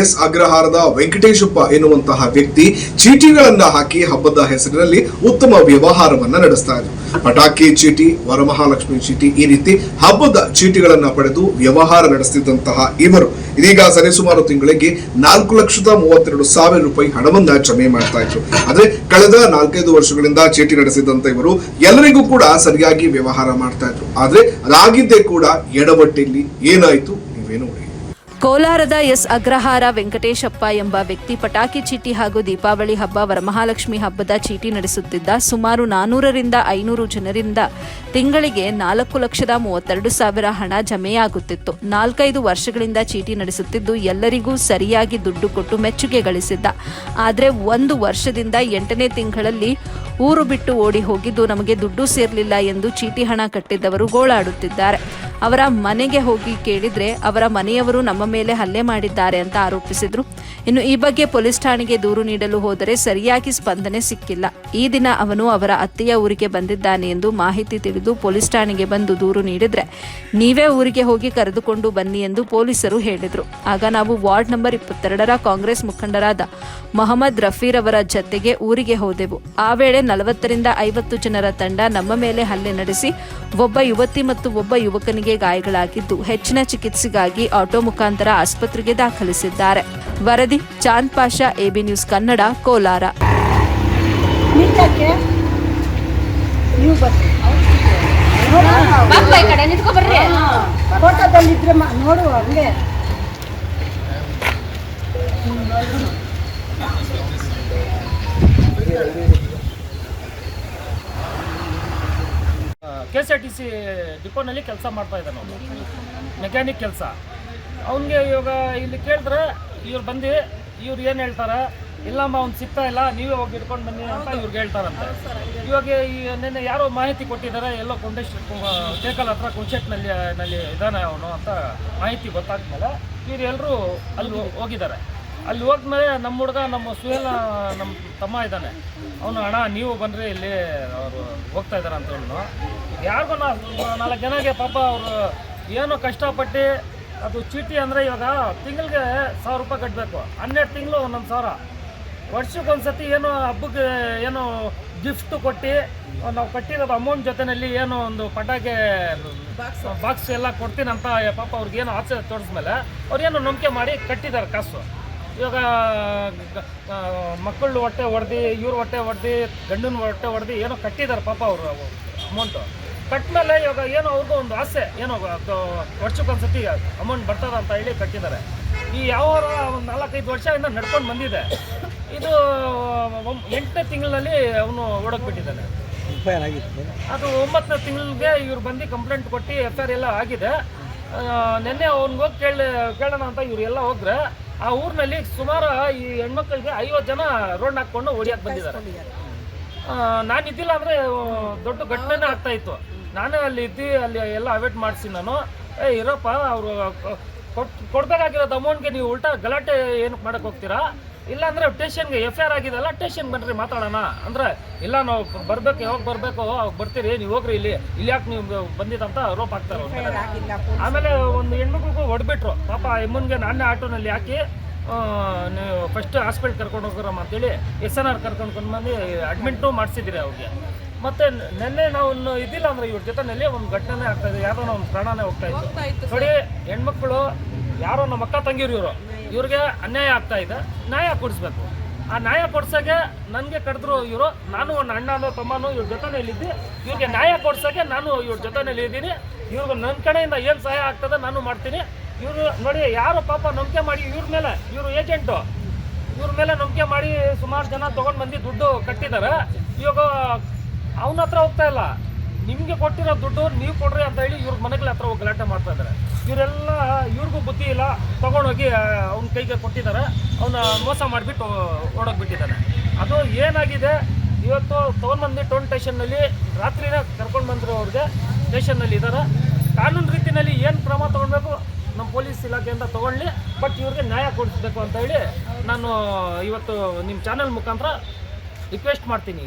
S ಅಗ್ರಹಾರದ Venkateshappa ಎನ್ನುವಂತಹ ವ್ಯಕ್ತಿ ಚೀಟಿಗಳನ್ನ ಹಾಕಿ ಹಬ್ಬದ ಹೆಸರಿನಲ್ಲಿ ಉತ್ತಮ ವ್ಯವಹಾರವನ್ನ ನಡೆಸ್ತಾ ಇದ್ರು. ಪಟಾಕಿ ಚೀಟಿ, ವರಮಹಾಲಕ್ಷ್ಮಿ ಚೀಟಿ ಈ ರೀತಿ ಹಬ್ಬದ ಚೀಟಿಗಳನ್ನ ಪಡೆದು ವ್ಯವಹಾರ ನಡೆಸುತ್ತಿದ್ದಂತಹ ಇವರು. ಇದೀಗ ಸರಿಸುಮಾರು ತಿಂಗಳಿಗೆ ನಾಲ್ಕು ಲಕ್ಷದ ಮೂವತ್ತೆರಡು ಸಾವಿರ ರೂಪಾಯಿ ಹಣವನ್ನ ಜಮೆ ಮಾಡ್ತಾ ಇದ್ರು. ಆದ್ರೆ ಕಳೆದ ನಾಲ್ಕೈದು ವರ್ಷಗಳಿಂದ ಚೀಟಿ ನಡೆಸಿದಂತ ಇವರು ಎಲ್ಲರಿಗೂ ಕೂಡ ಸರಿಯಾಗಿ ವ್ಯವಹಾರ ಮಾಡ್ತಾ ಇದ್ರು. ಆದ್ರೆ ಅದಾಗಿದ್ದೇ ಕೂಡ ಎಡವಟ್ಟಿಲ್ಲಿ ಏನಾಯ್ತು ನೀವೇನು ಕೋಲಾರದ ಎಸ್ ಅಗ್ರಹಾರ ವೆಂಕಟೇಶಪ್ಪ ಎಂಬ ವ್ಯಕ್ತಿ ಪಟಾಕಿ ಚೀಟಿ ಹಾಗೂ ದೀಪಾವಳಿ ಹಬ್ಬ, ವರಮಹಾಲಕ್ಷ್ಮಿ ಹಬ್ಬದ ಚೀಟಿ ನಡೆಸುತ್ತಿದ್ದ ಸುಮಾರು ನಾನೂರರಿಂದ ಐನೂರು ಜನರಿಂದ ತಿಂಗಳಿಗೆ ನಾಲ್ಕು ಲಕ್ಷದ ಮೂವತ್ತೆರಡು ಸಾವಿರ ಹಣ ಜಮೆಯಾಗುತ್ತಿತ್ತು. ನಾಲ್ಕೈದು ವರ್ಷಗಳಿಂದ ಚೀಟಿ ನಡೆಸುತ್ತಿದ್ದು ಎಲ್ಲರಿಗೂ ಸರಿಯಾಗಿ ದುಡ್ಡು ಕೊಟ್ಟು ಮೆಚ್ಚುಗೆ ಗಳಿಸಿದ್ದ. ಆದರೆ ಒಂದು ವರ್ಷದಿಂದ ಎಂಟನೇ ತಿಂಗಳಲ್ಲಿ ಊರು ಬಿಟ್ಟು ಓಡಿ ಹೋಗಿದ್ದು ನಮಗೆ ದುಡ್ಡು ಸೇರಲಿಲ್ಲ ಎಂದು ಚೀಟಿ ಹಣ ಕಟ್ಟಿದ್ದವರು ಗೋಳಾಡುತ್ತಿದ್ದಾರೆ. ಅವರ ಮನೆಗೆ ಹೋಗಿ ಕೇಳಿದ್ರೆ ಅವರ ಮನೆಯವರು ನಮ್ಮ ಮೇಲೆ ಹಲ್ಲೆ ಮಾಡಿದ್ದಾರೆ ಅಂತ ಆರೋಪಿಸಿದ್ರು. ಇನ್ನು ಈ ಬಗ್ಗೆ ಪೊಲೀಸ್ ಠಾಣೆಗೆ ದೂರು ನೀಡಲು ಹೋದರೆ ಸರಿಯಾಗಿ ಸ್ಪಂದನೆ ಸಿಕ್ಕಿಲ್ಲ. ಈ ದಿನ ಅವನು ಅವರ ಅತ್ತೆಯ ಊರಿಗೆ ಬಂದಿದ್ದಾನೆ ಎಂದು ಮಾಹಿತಿ ತಿಳಿದು ಪೊಲೀಸ್ ಠಾಣೆಗೆ ಬಂದು ದೂರು ನೀಡಿದ್ರೆ ನೀವೇ ಊರಿಗೆ ಹೋಗಿ ಕರೆದುಕೊಂಡು ಬನ್ನಿ ಎಂದು ಪೊಲೀಸರು ಹೇಳಿದ್ರು. ಆಗ ನಾವು ವಾರ್ಡ್ ನಂಬರ್ ಇಪ್ಪತ್ತೆರಡರ ಕಾಂಗ್ರೆಸ್ ಮುಖಂಡರಾದ ಮೊಹಮ್ಮದ್ ರಫೀರ್ ಅವರ ಜತೆಗೆ ಊರಿಗೆ ಹೋದೆವು. ಆ ವೇಳೆ ನಲವತ್ತರಿಂದ ಐವತ್ತು ಜನರ ತಂಡ ನಮ್ಮ ಮೇಲೆ ಹಲ್ಲೆ ನಡೆಸಿ, ಒಬ್ಬ ಯುವತಿ ಮತ್ತು ಒಬ್ಬ ಯುವಕನಿಗೆ ಗಾಯಗಳಾಗಿದ್ದು ಹೆಚ್ಚಿನ ಚಿಕಿತ್ಸೆಗಾಗಿ ಆಟೋ ಮುಖಾಂತರ ಆಸ್ಪತ್ರೆಗೆ ದಾಖಲಿಸಿದ್ದಾರೆ. ವರದಿ ಚಾಂದ್ ಪಾಷಾ ಎಬಿ ನ್ಯೂಸ್ ಕನ್ನಡ ಕೋಲಾರ. ನೋಡುವ ನೀವು K S R T C ಡಿಪೋನಲ್ಲಿ ಕೆಲಸ ಮಾಡ್ತಾ ಇದ್ದಾನೆ ಅವನು. ಮೆಕ್ಯಾನಿಕ್ ಕೆಲಸ. ಅವನಿಗೆ ಇವಾಗ ಇಲ್ಲಿ ಕೇಳಿದ್ರೆ ಇವ್ರು ಬಂದು ಇವ್ರು ಏನು ಹೇಳ್ತಾರೆ? ಇಲ್ಲಮ್ಮ ಅವ್ನು ಸಿಗ್ತಾ ಇಲ್ಲ ನೀವೇ ಹೋಗಿ ಹಿಡ್ಕೊಂಡು ಬನ್ನಿ ಅಂತ ಇವ್ರಿಗೆ ಹೇಳ್ತಾರಂತೆ. ಇವಾಗ ಈ ನಿನ್ನೆ ಯಾರೋ ಮಾಹಿತಿ ಕೊಟ್ಟಿದ್ದಾರೆ ಎಲ್ಲೋ ಕೊಂಡೇಶ್ ಟೇಕಲ್ ಹತ್ರ ಕುಂಚೆಟ್ನಲ್ಲಿ ನಲ್ಲಿ ಇದ್ದಾನೆ ಅವನು ಅಂತ ಮಾಹಿತಿ ಗೊತ್ತಾದ್ಮೇಲೆ ಇವ್ರು ಎಲ್ಲರೂ ಅಲ್ಲಿ ಹೋಗಿದ್ದಾರೆ. ಅಲ್ಲಿ ಹೋದ್ಮೇಲೆ ನಮ್ಮ ಹುಡುಗ ನಮ್ಮ ಸುಹೇಲ ನಮ್ಮ ತಮ್ಮ ಇದ್ದಾನೆ. ಅವನು ಅಣ್ಣ ನೀವು ಬಂದರೆ ಇಲ್ಲಿ ಅವರು ಹೋಗ್ತಾ ಇದ್ದಾರೆ ಅಂತ ಹೇಳು ಯಾರಿಗೋ ನಾಲ್ಕು ಜನಕ್ಕೆ ಪಾಪ ಅವರು ಏನೋ ಕಷ್ಟಪಟ್ಟು ಅದು ಚೀಟಿ ಅಂದರೆ ಇವಾಗ ತಿಂಗಳಿಗೆ ಸಾವಿರ ರೂಪಾಯಿ ಕಟ್ಟಬೇಕು ಹನ್ನೆರಡು ತಿಂಗಳು ಒಂದೊಂದು ಸಾವಿರ. ವರ್ಷಕ್ಕೊಂದ್ಸತಿ ಏನೋ ಹಬ್ಬಕ್ಕೆ ಏನೋ ಗಿಫ್ಟ್ ಕೊಟ್ಟು ನಾವು ಕಟ್ಟಿರೋದು ಅಮೌಂಟ್ ಜೊತೆಯಲ್ಲಿ ಏನೋ ಒಂದು ಪಟಾಕಿ ಬಾಕ್ಸ್ ಎಲ್ಲ ಕೊಡ್ತೀನಿ ಅಂತ ಪಾಪ ಅವ್ರಿಗೆ ಏನೋ ಆಸೆ ತೋರಿಸ್ಮೇಲೆ ಅವ್ರೇನೋ ನಂಬಿಕೆ ಮಾಡಿ ಕಟ್ಟಿದ್ದಾರೆ ಕಾಸು. ಇವಾಗ ಮಕ್ಕಳು ಹೊಟ್ಟೆ ಹೊಡೆದು ಇವ್ರ ಹೊಟ್ಟೆ ಹೊಡೆದು ಗಂಡನ ಹೊಟ್ಟೆ ಹೊಡೆದು ಏನೋ ಕಟ್ಟಿದ್ದಾರೆ ಪಾಪ ಅವರು ಅಮೌಂಟು ಕಟ್ಮೇಲೆ ಇವಾಗ ಏನೋ ಅವ್ರಿಗೂ ಒಂದು ಆಸೆ ಏನೋ ಅದು ವರ್ಷಕ್ಕೊಂದ್ಸತಿ ಅಮೌಂಟ್ ಬರ್ತದ ಅಂತ ಹೇಳಿ ಕಟ್ಟಿದ್ದಾರೆ. ಈ ಯಾವ ಒಂದು ನಾಲ್ಕೈದು ವರ್ಷದಿಂದ ನಡ್ಕೊಂಡು ಬಂದಿದೆ. ಇದು ಎಂಟನೇ ತಿಂಗಳಿನಲ್ಲಿ ಅವನು ಓಡೋಗ್ಬಿಟ್ಟಿದ್ದಾನೆ ಅದು ಒಂಬತ್ತನೇ ತಿಂಗಳಿಗೆ ಇವ್ರು ಬಂದು ಕಂಪ್ಲೇಂಟ್ ಕೊಟ್ಟು ಎಫ್ ಐ ಆರ್ ಎಲ್ಲ ಆಗಿದೆ. ನಿನ್ನೆ ನೆನ್ನೆ ಅವ್ನಿಗೆ ಹೋಗಿ ಕೇಳಿ ಕೇಳೋಣ ಅಂತ ಇವ್ರು ಎಲ್ಲ ಹೋದ್ರೆ ಆ ಊರಿನಲ್ಲಿ ಸುಮಾರು ಈ ಹೆಣ್ಮಕ್ಳಿಗೆ ಐವತ್ತು ಜನ ರೋಡ್ ಹಾಕ್ಕೊಂಡು ಓಡಿಯಕ್ಕೆ ಬಂದಿದ್ದಾರೆ. ನಾನು ಇದ್ದಿಲ್ಲ ಅಂದರೆ ದೊಡ್ಡ ಘಟನೆನೇ ಆಗ್ತಾ ಇತ್ತು. ನಾನೇ ಅಲ್ಲಿ ಇದ್ದು ಅಲ್ಲಿ ಎಲ್ಲ ಅವೇಟ್ ಮಾಡಿಸಿ ನಾನು. ಏ ಇರಪ್ಪ ಅವರು ಕೊಟ್ಟು ಕೊಡ್ಬೇಕಾಗಿರೋದು ಅಮೌಂಟ್ಗೆ ನೀವು ಉಲ್ಟಾ ಗಲಾಟೆ ಏನಕ್ಕೆ ಮಾಡಕ್ಕೆ ಹೋಗ್ತೀರಾ? ಇಲ್ಲಾಂದರೆ ಟೇಷನ್ಗೆ ಎಫ್ ಐ ಆರ್ ಆಗಿದೆಲ್ಲ ಟೇಷನ್ ಬನ್ನಿರಿ ಮಾತಾಡೋಣ. ಅಂದರೆ ಇಲ್ಲ ನಾವು ಬರಬೇಕು ಯಾವಾಗ ಬರಬೇಕು ಅವಾಗ ಬರ್ತೀರಿ ನೀವು ಹೋಗ್ರಿ ಇಲ್ಲಿ. ಇಲ್ಲಿ ಯಾಕೆ ನೀವು ಬಂದಿದ್ದಂತ ರೋಪ್ ಹಾಕ್ತಾರೆ. ಆಮೇಲೆ ಒಂದು ಹೆಣ್ಮಕ್ಳಿಗೂ ಹೊಡೆಬಿಟ್ರು. ಪಾಪ ಎಮ್ಮನ್ಗೆ ನಾನೇ ಆಟೋನಲ್ಲಿ ಹಾಕಿ ನೀವು ಫಸ್ಟ್ ಹಾಸ್ಪಿಟ್ಲ್ ಕರ್ಕೊಂಡು ಹೋಗೋರಮ್ಮ ಅಂತೇಳಿ ಎಸ್ ಎನ್ ಆರ್ ಕರ್ಕೊಂಡು ಬಂದು ಅಡ್ಮಿಂಟು ಮಾಡಿಸಿದ್ರಿ ಅವ್ರಿಗೆ. ಮತ್ತೆ ನೆನ್ನೆ ನಾವು ಇದಿಲ್ಲ ಇದ್ದಿಲ್ಲ ಅಂದ್ರೆ ಇವ್ರ ಜೊತೆನಲ್ಲಿ ಒಂದು ಘಟನೆ ಆಗ್ತಾ ಇದೆ ಯಾರೋ ಒಂದು ಪ್ರಾಣನೇ ಹೋಗ್ತಾ ಇತ್ತು. ನೋಡಿ ಹೆಣ್ಮಕ್ಳು ಯಾರೋ ನಮ್ಮ ಅಕ್ಕ ತಂಗಿರು ಇವರು ಇವ್ರಿಗೆ ಅನ್ಯಾಯ ಆಗ್ತಾ ಇದೆ ನ್ಯಾಯ ಕೊಡಿಸ್ಬೇಕು. ಆ ನ್ಯಾಯ ಕೊಡ್ಸೋಕೆ ನನಗೆ ಕರೆದ್ರು ಇವರು ನಾನು ಒಂದು ಅಣ್ಣನೋ ತಮ್ಮನೋ ಇವ್ರ ಜೊತೆನಲ್ಲಿ ಇದ್ದು ಇವ್ರಿಗೆ ನ್ಯಾಯ ಕೊಡ್ಸೋಕೆ ನಾನು ಇವ್ರ ಜೊತೆನಲ್ಲಿ ಇದ್ದೀನಿ. ಇವ್ರಿಗೆ ನನ್ನ ಕಡೆಯಿಂದ ಏನು ಸಹಾಯ ಆಗ್ತದೆ ನಾನು ಮಾಡ್ತೀನಿ. ಇವರು ನೋಡಿ, ಯಾರು ಪಾಪ ನಂಬಿಕೆ ಮಾಡಿ ಇವ್ರ ಮೇಲೆ, ಇವರು ಏಜೆಂಟು ಇವ್ರ ಮೇಲೆ ನಂಬಿಕೆ ಮಾಡಿ ಸುಮಾರು ಜನ ತೊಗೊಂಡು ಬಂದು ದುಡ್ಡು ಕಟ್ಟಿದ್ದಾರೆ ಇವಾಗ ಅವನ ಹತ್ರ ಹೋಗ್ತಾ ಇಲ್ಲ. ನಿಮಗೆ ಕೊಟ್ಟಿರೋ ದುಡ್ಡು ನೀವು ಕೊಡ್ರಿ ಅಂತ ಹೇಳಿ ಇವ್ರ ಮನೆಗಳ ಹತ್ರ ಹೋಗಿ ಗಲಾಟೆ ಮಾಡ್ತಾ ಇದ್ದಾರೆ ಇವರೆಲ್ಲ, ಇವ್ರಿಗೂ ಬುದ್ಧಿ ಇಲ್ಲ. ತೊಗೊಂಡೋಗಿ ಅವ್ನ ಕೈಗೆ ಕೊಟ್ಟಿದ್ದಾರೆ ಅವನ ಮೋಸ ಮಾಡಿಬಿಟ್ಟು ಓಡೋಗ್ಬಿಟ್ಟಿದ್ದಾನೆ ಅದು ಏನಾಗಿದೆ? ಇವತ್ತು ತೊಗೊಂಡ್ಬಂದು ಟೋನ್ ಸ್ಟೇಷನ್ನಲ್ಲಿ ರಾತ್ರಿನೇ ಕರ್ಕೊಂಡು ಬಂದಿರೋ ಅವ್ರಿಗೆ. ಸ್ಟೇಷನ್ನಲ್ಲಿ ಇದ್ದಾರೆ ಕಾನೂನು ರೀತಿಯಲ್ಲಿ ಏನು ಕ್ರಮ ತೊಗೊಳ್ಬೇಕು ನಮ್ಮ ಪೊಲೀಸ್ ಇಲಾಖೆಯಿಂದ ತಗೊಳ್ಳಿ ಬಟ್ ಇವ್ರಿಗೆ ನ್ಯಾಯ ಕೊಡಿಸ್ಬೇಕು ಅಂತ ಹೇಳಿ ನಾನು ಇವತ್ತು ನಿಮ್ಮ ಚಾನೆಲ್ ಮುಖಾಂತರ ರಿಕ್ವೆಸ್ಟ್ ಮಾಡ್ತೀನಿ.